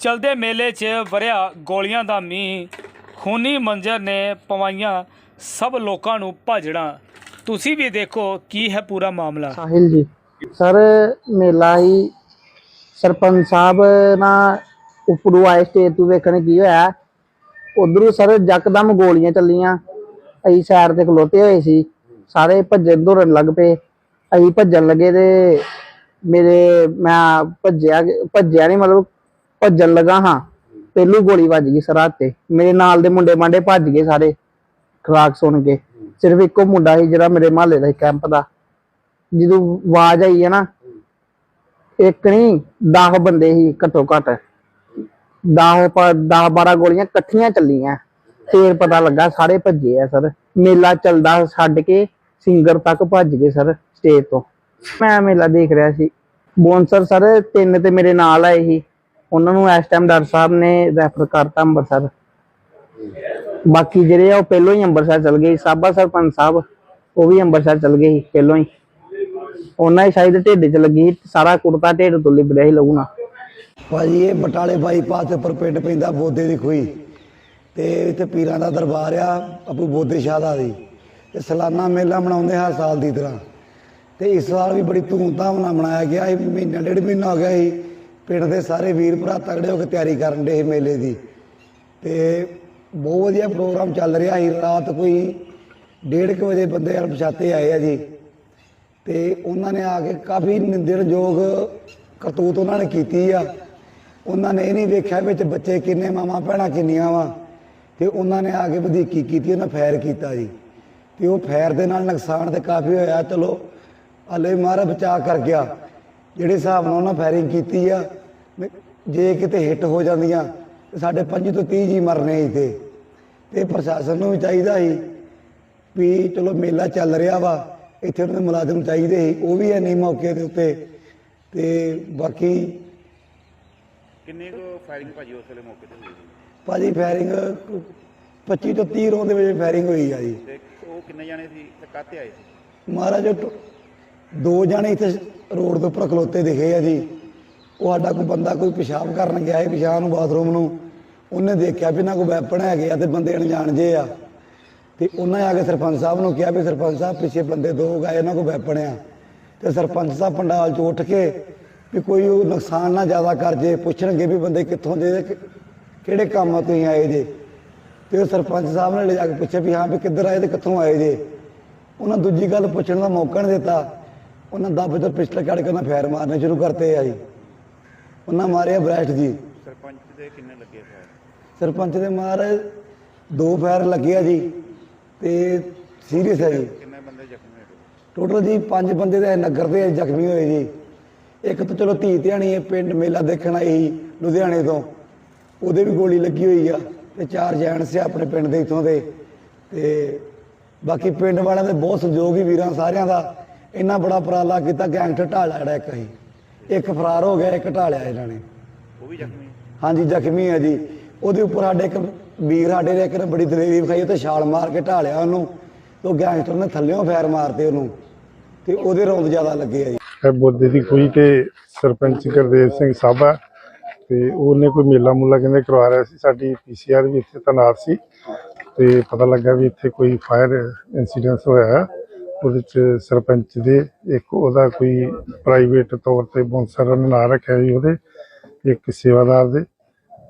ਚਲਦੇ ਮੇਲੇ 'ਚ ਵਰਿਆ ਗੋਲੀਆਂ ਦਾ ਮੀਂਹ। ਖੂਨੀ ਮੰਜ਼ਰ ਨੇ ਪਵਾਈਆਂ ਸਭ ਲੋਕਾਂ ਨੂੰ ਭਾਜੜਾਂ। ਤੁਸੀਂ ਵੀ ਦੇਖੋ ਕੀ ਹੈ ਪੂਰਾ ਮਾਮਲਾ। ਸਾਹਿਲ ਜੀ, ਸਰ, ਮੇਲਾ ਹੀ ਸਰਪੰਚ ਸਾਹਿਬ ਨਾ ਉੱਪਰੋਂ ਆਏ ਸਟੇਜ ਤੋਂ ਵੇਖਣ ਕੀ ਹੋਇਆ। ਉਧਰੋਂ ਸਰ ਜਕਦਮ ਗੋਲੀਆਂ ਚੱਲੀਆਂ। ਅਸੀਂ ਸਾਈਡ ਤੇ ਖਲੋਤੇ ਹੋਏ ਸੀ। ਸਾਰੇ ਭੱਜਣ ਦੌੜਨ ਲੱਗ ਪਏ। ਅਸੀਂ ਭੱਜਣ ਲੱਗੇ ਤੇ ਮੇਰੇ ਮੈਂ ਭੱਜਿਆ ਭੱਜਿਆ ਨਹੀਂ ਮਤਲਬ ਭੱਜਣ ਲੱਗਾ ਹਾਂ। ਪਹਿਲੂ ਗੋਲੀ ਵੱਜ ਗਈ ਸਰ ਤੇ। ਮੇਰੇ ਨਾਲ ਦੇ ਮੁੰਡੇ ਮਾਂਡੇ ਭੱਜ ਗਏ ਸਾਰੇ, ਖਰਾਕ ਸੁਣ ਕੇ। ਸਿਰਫ ਇੱਕੋ ਮੁੰਡਾ ਸੀ ਜਿਹੜਾ ਮੇਰੇ ਮਹੱਲੇ ਦਾ ਕੈਂਪ ਦਾ। ਜਦੋਂ ਆਵਾਜ਼ ਆਈ ਹੈ ਨਾ, ਇੱਕ ਨਹੀਂ 10 ਬੰਦੇ ਸੀ ਘੱਟੋ ਘੱਟ। 10 10 12 ਗੋਲੀਆਂ ਇਕੱਠੀਆਂ ਚੱਲੀਆਂ। ਫੇਰ ਪਤਾ ਲੱਗਾ ਸਾਰੇ ਭੱਜੇ ਆ ਸਰ। ਮੇਲਾ ਚੱਲਦਾ ਛੱਡ ਕੇ ਸਿੰਗਰ ਤੱਕ ਭੱਜ ਗਏ ਸਰ ਸਟੇਜ ਤੋਂ। ਮੈਂ ਮੇਲਾ ਦੇਖ ਰਿਹਾ ਸੀ। ਬੌਂਸਰ ਸਰ ਤਿੰਨ ਤੇ ਮੇਰੇ ਨਾਲ ਆਏ ਸੀ। ਉਹਨਾਂ ਨੂੰ ਇਸ ਟਾਈਮ ਡਾਕਟਰ ਸਾਹਿਬ ਨੇ ਰੈਫਰ ਕਰਤਾ ਅੰਮ੍ਰਿਤਸਰ ਬਾਕੀ ਜਿਹੜੇ ਆ ਉਹ ਪਹਿਲੋਂ ਹੀ ਅੰਮ੍ਰਿਤਸਰ ਚਲ ਗਏ ਸਾਬਾ ਸਰਪੰਚ ਸਾਹਿਬ, ਉਹ ਵੀ ਅੰਮ੍ਰਿਤਸਰ ਚਲ ਗਏ ਸੀ ਹੀ। ਉਹਨਾਂ ਦੀ ਸ਼ਾਇਦ ਢਿੱਡ 'ਚ ਲੱਗੀ ਸਾਰਾ ਕੁੜਤਾ ਢਿੱਡ ਤੋਂ ਲਿਬੜਿਆ ਸੀ ਲਹੂ ਭਾਜੀ, ਇਹ ਬਟਾਲੇ ਬਾਈਪਾਸ ਦੇ ਉੱਪਰ ਪਿੰਡ ਪੈਂਦਾ ਬੋਦੇ ਦੀ ਖੂਹੀ। ਤੇ ਇੱਥੇ ਪੀਰਾਂ ਦਾ ਦਰਬਾਰ ਆ, ਅਬੂ ਬੋਦੇ ਸ਼ਾਹ ਦਾ ਦੀ ਤੇ ਸਾਲਾਨਾ ਮੇਲਾ ਮਨਾਉਂਦੇ ਹਰ ਸਾਲ ਦੀ ਤਰ੍ਹਾਂ। ਤੇ ਇਸ ਸਾਲ ਵੀ ਬੜੀ ਧੂਮਧਾਮ ਨਾਲ ਮਨਾਇਆ ਗਿਆ। ਇਹ ਮਹੀਨਾ, ਡੇਢ ਮਹੀਨਾ ਹੋ ਗਿਆ ਸੀ। ਪਿੰਡ ਦੇ ਸਾਰੇ ਵੀਰ ਭਰਾ ਤਗੜੇ ਹੋ ਕੇ ਤਿਆਰੀ ਕਰਨ ਦੇ ਮੇਲੇ ਦੀ। ਤੇ ਬਹੁਤ ਵਧੀਆ ਪ੍ਰੋਗਰਾਮ ਚੱਲ ਰਿਹਾ ਸੀ। ਰਾਤ ਕੋਈ 1:30 ਵਜੇ ਬੰਦੇ ਅਣਪਛਾਤੇ ਆਏ ਆ ਜੀ। ਤੇ ਉਹਨਾਂ ਨੇ ਆ ਕੇ ਕਾਫੀ ਨਿੰਦਣਯੋਗ ਕਰਤੂਤ ਉਹਨਾਂ ਨੇ ਕੀਤੀ ਆ। ਉਹਨਾਂ ਨੇ ਇਹ ਨਹੀਂ ਵੇਖਿਆ ਵਿੱਚ ਬੱਚੇ ਕਿੰਨੇ, ਮਾਵਾਂ, ਭੈਣਾਂ ਕਿੰਨੀਆਂ ਵਾ। ਤੇ ਉਹਨਾਂ ਨੇ ਆ ਕੇ ਵਧੀਕੀ ਕੀਤੀ, ਉਹਨਾਂ ਫੈਰ ਕੀਤਾ ਜੀ। ਤੇ ਉਹ ਫੈਰ ਦੇ ਨਾਲ ਨੁਕਸਾਨ ਤੇ ਕਾਫੀ ਹੋਇਆ। ਚਲੋ, ਹਲੇ ਮਾਰਾ ਬਚਾ ਕਰ ਗਿਆ। ਜਿਹੜੇ ਹਿਸਾਬ ਨਾਲ ਉਹਨਾਂ ਫਾਇਰਿੰਗ ਕੀਤੀ ਆ ਜੇ ਕਿਤੇ ਹਿੱਟ ਹੋ ਜਾਂਦੀਆਂ ਤੇ ਸਾਡੇ 25 ਤੋਂ 30 ਜੀ ਮਰਨੇ ਸੀ ਤੇ ਪ੍ਰਸ਼ਾਸਨ ਨੂੰ ਵੀ ਚਾਹੀਦਾ ਸੀ ਵੀ ਚਲੋ ਮੇਲਾ ਚੱਲ ਰਿਹਾ ਵਾ ਇੱਥੇ ਉਹਨਾਂ ਦੇ ਮੁਲਾਜ਼ਮ ਚਾਹੀਦੇ ਸੀ ਉਹ ਵੀ ਹੈ ਨਹੀਂ ਮੌਕੇ ਦੇ ਉੱਤੇ। ਤੇ ਬਾਕੀ ਕਿੰਨੇ ਕੁ ਫਾਇਰਿੰਗ ਭਾਜੀ ਉਸ ਵੇਲੇ ਮੌਕੇ ਤੇ ਹੋਈ ਭਾਜੀ ਫਾਇਰਿੰਗ 25 ਤੋਂ 30 ਰੋਂ ਦੇ ਵਿੱਚ ਫਾਇਰਿੰਗ ਹੋਈ ਆ ਜੀ। ਤੇ ਉਹ ਕਿੰਨੇ ਜਾਣੇ ਸੀ ਤੇ ਕਾਹਤੇ ਆਏ ਸੀ? ਮਹਾਰਾਜ ਦੋ ਜਾਣੇ ਇੱਥੇ ਰੋਡ ਦੇ ਉੱਪਰ ਖਲੋਤੇ ਦਿਖੇ ਆ ਜੀ। ਉਹ ਸਾਡਾ ਕੋਈ ਬੰਦਾ ਕੋਈ ਪਿਸ਼ਾਬ ਕਰਨ ਗਿਆ ਹੈ ਪਿਸ਼ਾਬ ਨੂੰ ਬਾਥਰੂਮ ਨੂੰ, ਉਹਨੇ ਦੇਖਿਆ ਵੀ ਇਹਨਾਂ ਕੋਲ ਵੈਪਨ ਹੈਗੇ ਆ ਤੇ ਬੰਦੇ ਅਣਜਾਣ ਜੇ ਆ। ਤੇ ਉਹਨਾਂ ਆ ਕੇ ਸਰਪੰਚ ਸਾਹਿਬ ਨੂੰ ਕਿਹਾ ਵੀ ਸਰਪੰਚ ਸਾਹਿਬ, ਪਿੱਛੇ ਬੰਦੇ ਦੋ ਗਏ, ਇਹਨਾਂ ਕੋਲ ਵੈਪਨ ਆ। ਤੇ ਸਰਪੰਚ ਸਾਹਿਬ ਪੰਡਾਲ ਚ ਉੱਠ ਕੇ ਵੀ ਕੋਈ ਉਹ ਨੁਕਸਾਨ ਨਾ ਜ਼ਿਆਦਾ ਕਰ ਜੇ, ਪੁੱਛਣਗੇ ਵੀ ਬੰਦੇ ਕਿੱਥੋਂ ਦੇ ਕਿਹੜੇ ਕੰਮ ਆ ਤੁਸੀਂ ਆਏ ਜੇ। ਤੇ ਉਹ ਸਰਪੰਚ ਸਾਹਿਬ ਨੇ ਲੈ ਜਾ ਕੇ ਪੁੱਛਿਆ ਵੀ ਹਾਂ ਵੀ ਕਿੱਧਰ ਆਏ ਤੇ ਕਿੱਥੋਂ ਆਏ ਜੇ। ਉਹਨਾਂ ਦੂਜੀ ਗੱਲ ਪੁੱਛਣ ਦਾ ਮੌਕਾ ਨਹੀਂ ਦਿੱਤਾ। ਉਹਨਾਂ ਦੱਬ ਤੋਂ ਪਿਸਟਲ ਕੱਢ ਕੇ ਉਹਨਾਂ ਫਾਇਰ ਮਾਰਨੇ ਸ਼ੁਰੂ ਕਰਤੇ ਆ ਜੀ। ਉਹਨਾਂ ਮਾਰਿਆ ਬ੍ਰੈਸਟ ਜੀ। ਸਰਪੰਚ ਦੇ ਕਿੰਨੇ ਲੱਗੇ ਫਾਇਰ ਸਰਪੰਚ ਦੇ ਮਾਰ ਦੋ ਫਾਇਰ ਲੱਗੇ ਆ ਜੀ ਤੇ ਸੀਰੀਅਸ ਹੈ ਜੀ। ਕਿੰਨੇ ਬੰਦੇ ਜ਼ਖਮੀ ਹੋਏ? ਟੋਟਲ ਜੀ ਪੰਜ ਬੰਦੇ ਦੇ ਨਗਰ ਦੇ ਜ਼ਖਮੀ ਹੋਏ ਜੀ। ਇੱਕ ਤਾਂ ਚਲੋ ਧੀ ਧਿਆਣੀ ਹੈ ਪਿੰਡ ਮੇਲਾ ਦੇਖਣ ਆਈ ਸੀ ਲੁਧਿਆਣੇ ਤੋਂ। ਉਹਦੇ ਵੀ ਗੋਲੀ ਲੱਗੀ ਹੋਈ ਆ ਤੇ ਚਾਰ ਜੈਂਟ ਸੀ ਆਪਣੇ ਪਿੰਡ ਦੇ ਇਥੋਂ ਦੇ। ਤੇ ਬਾਕੀ ਪਿੰਡ ਵਾਲਿਆਂ ਦੇ ਬਹੁਤ ਸਹਿਯੋਗੀ ਵੀਰਾਂ ਸਾਰਿਆਂ ਦਾ। ਇੰਨਾ ਬੜਾ ਉਪਰਾਲਾ ਕੀਤਾ ਗੈਂਗਸਟਰ ਢਾਲਿਆ ਜਿਹੜਾ ਇੱਕ ਸੀ ਇੱਕ ਫਰਾਰ ਹੋ ਗਿਆ ਇੱਕ ਢਾਲਿਆ ਇਹਨਾਂ ਨੇ। ਉਹ ਵੀ ਜ਼ਖਮੀ ਹਾਂਜੀ ਜ਼ਖਮੀ ਹੈ ਜੀ। ਉਹਦੇ ਉੱਪਰ ਸਾਡੇ ਇੱਕ ਵੀਰ ਸਾਡੇ ਨੇ ਇੱਕ ਨੇ ਬੜੀ ਦਲੇਰੀ ਵਿਖਾਈ ਤੇ ਛਾਲ ਮਾਰ ਕੇ ਢਾਲਿਆ ਉਹਨੂੰ। ਉਹ ਗੈਂਗਸਟਰ ਨੇ ਥੱਲਿਓਂ ਫਾਇਰ ਮਾਰਤੇ ਉਹਨੂੰ। ਤੇ ਉਹਦੇ ਰੌਂਦ ਜ਼ਿਆਦਾ ਲੱਗੇ ਆ ਜੀ। ਹੈ ਬੋਦੇ ਦੀ ਕੋਈ ਤੇ ਸਰਪੰਚ ਗੁਰਦੇਵ ਸਿੰਘ ਸਾਬਾ ਤੇ ਉਹਨੇ ਕੋਈ ਮੇਲਾ ਮੁੱਲਾ ਕਹਿੰਦੇ ਕਰਵਾ ਰਿਹਾ ਸੀ। ਸਾਡੀ ਪੀਸੀਆਰ ਵੀ ਇੱਥੇ ਤੈਨਾਤ ਸੀ ਤੇ ਪਤਾ ਲੱਗਾ ਵੀ ਇੱਥੇ ਕੋਈ ਫਾਇਰ ਇਨਸੀਡੈਂਟ ਹੋਇਆ। ਹੈ। ਉਹਦੇ ਚ ਸਰਪੰਚ ਦੇ ਇੱਕ ਉਹਦਾ ਕੋਈ ਪ੍ਰਾਈਵੇਟ ਤੌਰ ਤੇ ਬੌਂਸਰ ਨੇ ਨਾਂ ਰੱਖਿਆ ਜੀ ਉਹਦੇ, ਇੱਕ ਸੇਵਾਦਾਰ ਦੇ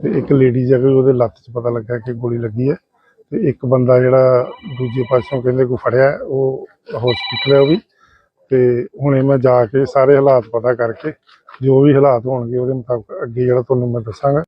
ਤੇ ਇੱਕ ਲੇਡੀ ਕੋਈ ਉਹਦੇ ਲੱਤ 'ਚ ਪਤਾ ਲੱਗਾ ਕਿ ਗੋਲੀ ਲੱਗੀ ਹੈ ਤੇ ਇੱਕ ਬੰਦਾ ਜਿਹੜਾ ਦੂਜੇ ਪਾਸੋਂ ਕਹਿੰਦੇ ਕੋਈ ਫੜਿਆ, ਉਹ ਹਸਪੀਟਲ ਹੈ ਉਹ ਵੀ ਤੇ ਹੁਣੇ ਮੈਂ ਜਾ ਕੇ ਸਾਰੇ ਹਾਲਾਤ ਪਤਾ ਕਰਕੇ ਜੋ ਵੀ ਹਾਲਾਤ ਹੋਣਗੇ ਉਹਦੇ ਮੁਤਾਬਕ ਅੱਗੇ ਜਿਹੜਾ ਤੁਹਾਨੂੰ ਮੈਂ ਦੱਸਾਂਗਾ।